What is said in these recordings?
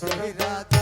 Mira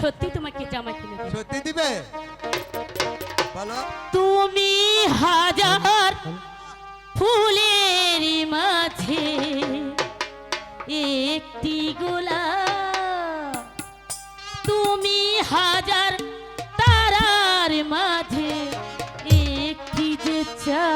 সত্যি তোমাকে জামা কিনে সত্যি দিবে? বলো। তুমি হাজার ফুলের মাঝে একটি গোলা তুমি হাজার তারার মাঝে একটি যে চা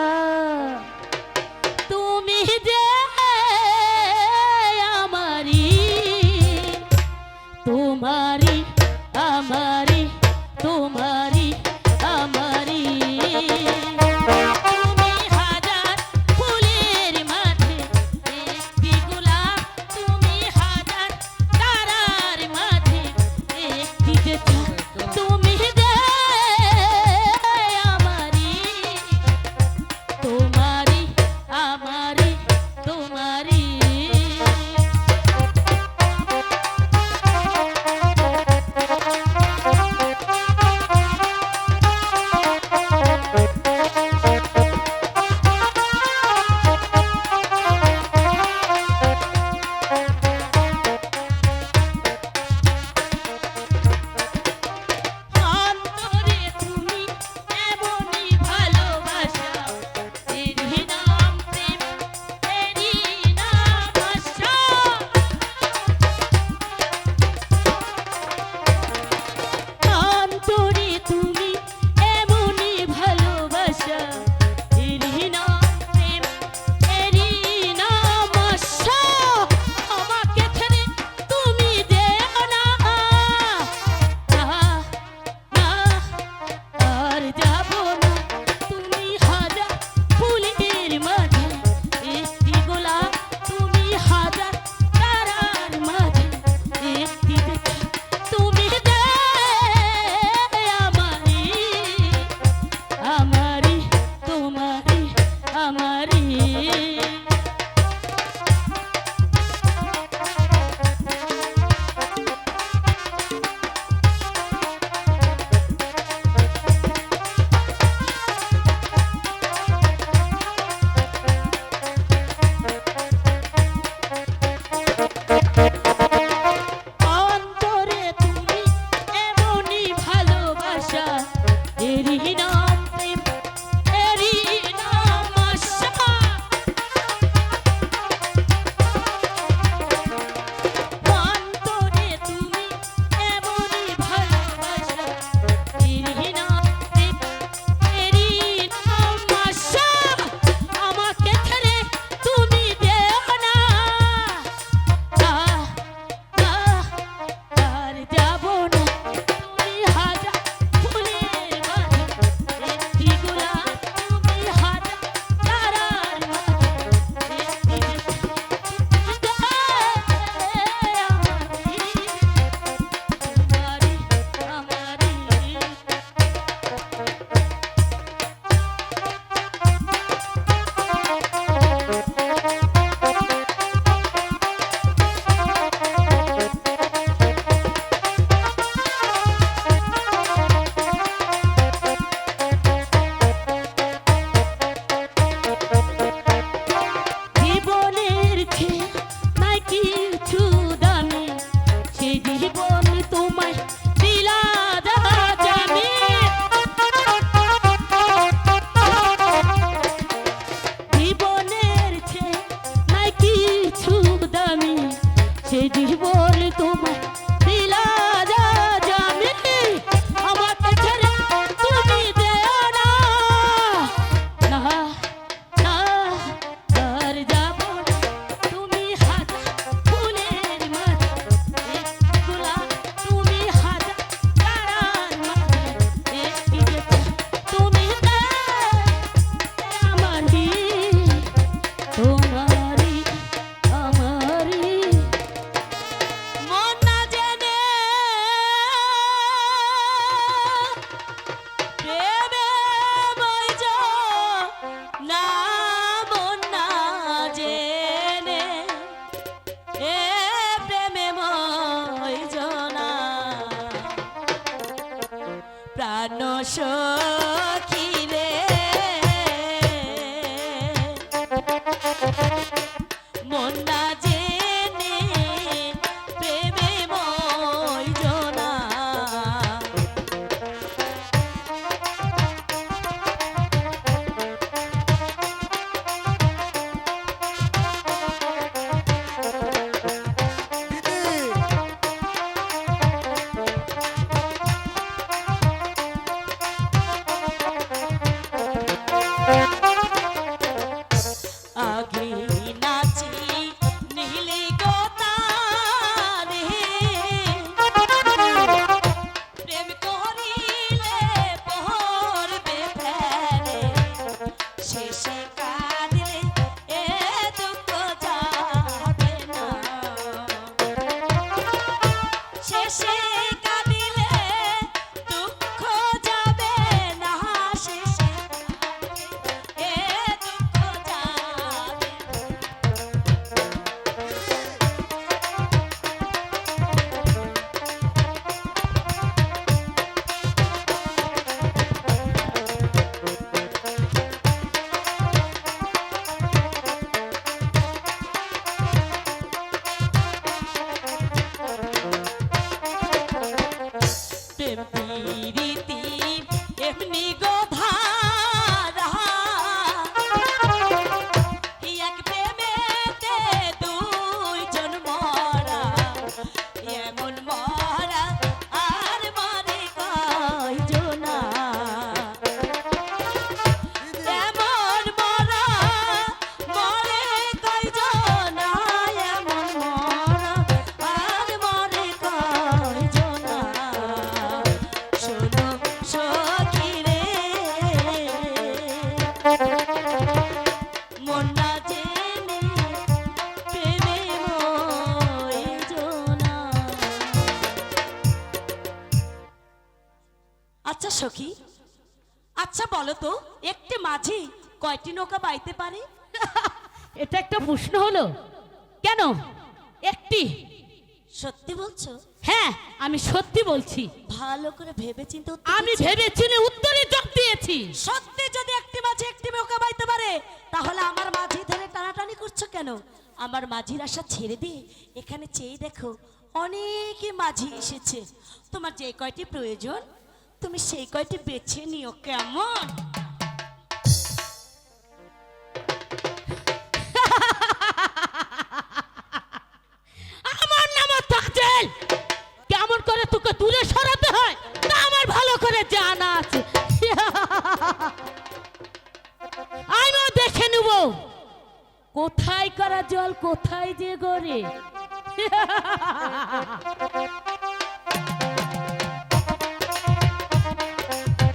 জানো আচ্ছা সখী। আচ্ছা বলো তো একটি মাঝি কয়টি নৌকা বাইতে পারে? এটা একটা প্রশ্ন হলো। কেন? একটি। সত্যি বলছো? হ্যাঁ আমি সত্যি বলছি। ভালো করে ভেবে চিন্তে আমি ভেবেচিনে উত্তরে যোগ দিয়েছি। সত্যি যদি একটি মাঝি একটি নৌকা বাইতে পারে তাহলে আমার মাঝি ধরে টানাটানি করছ কেন? আমার মাঝির আশা ছেড়ে দিয়ে এখানে চেয়ে দেখো অনেকে মাঝি এসেছে। তোমার যে কয়টি প্রয়োজন? তুমি সেই কয়টি বেছে নিও কেমন? আমার কেমন করে তোকে সরাতে হয় আমার ভালো করে জানা আছে। আমিও দেখে নেব। কোথায় করা জল, কোথায় যে গড়ে?